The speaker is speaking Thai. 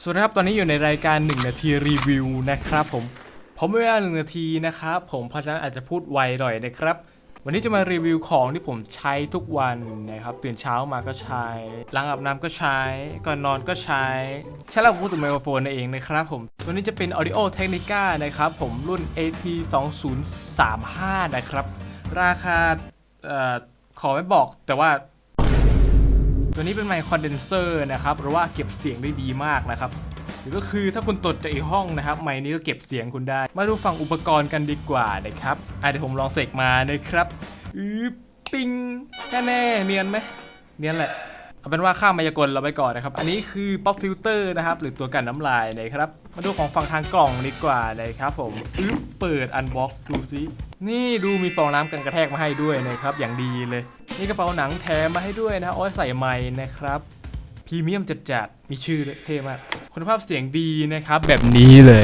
สวัสดีครับ ตอนนี้อยู่ในรายการ 1 นาทีรีวิวนะครับผม ผมไม่เวลา1นาทีนะครับผมเพราะฉะนั้นอาจจะพูดไวหน่อยนะครับ วันนี้จะมารีวิวของที่ผมใช้ทุกวันนะครับ ตื่นเช้ามาก็ใช้ล้างอาบน้ำก็ใช้ ก่อนนอนก็ใช้ ใช้แล้วผมพูดถึงไมโครโฟนนั่นเองนะครับผม ตัวนี้จะเป็น Audio Technica นะครับผมรุ่น AT 2035นะครับ ราคาขอไม่บอกแต่ว่า ตัวนี้เป็นไมค์คอนเดนเซอร์นะครับหรือว่าเก็บเสียงได้ดีมากนะครับหรือก็คือถ้าคุณตดจากอีกห้องนะครับ ไมค์นี้ก็เก็บเสียงคุณได้ มาดูฝั่งอุปกรณ์กันดีกว่านะครับอะเดี๋ยวผมลองเสกมานะครับอือปิงแน่แน่เนียนไหมเนียนแหละเอาเป็นว่าข้ามมายากลเราไปก่อนนะครับ อันนี้คือป๊อปฟิลเตอร์นะครับ หรือตัวกันน้ำลายนะครับ มาดูของฝั่งทางกล่องดีกว่านะครับผมอึ๊บเปิดอันบ็อกดูซิ นี่ดูมีฟองน้ำกันกระแทกมาให้ด้วยนะครับ อย่างดีเลย นี่กระเป๋าหนังแถมมาให้ด้วยนะเอาไว้ใส่ไม้นะครับพรีเมียมจัดๆมีชื่อเท่มากคุณภาพเสียงดีนะครับแบบนี้เลย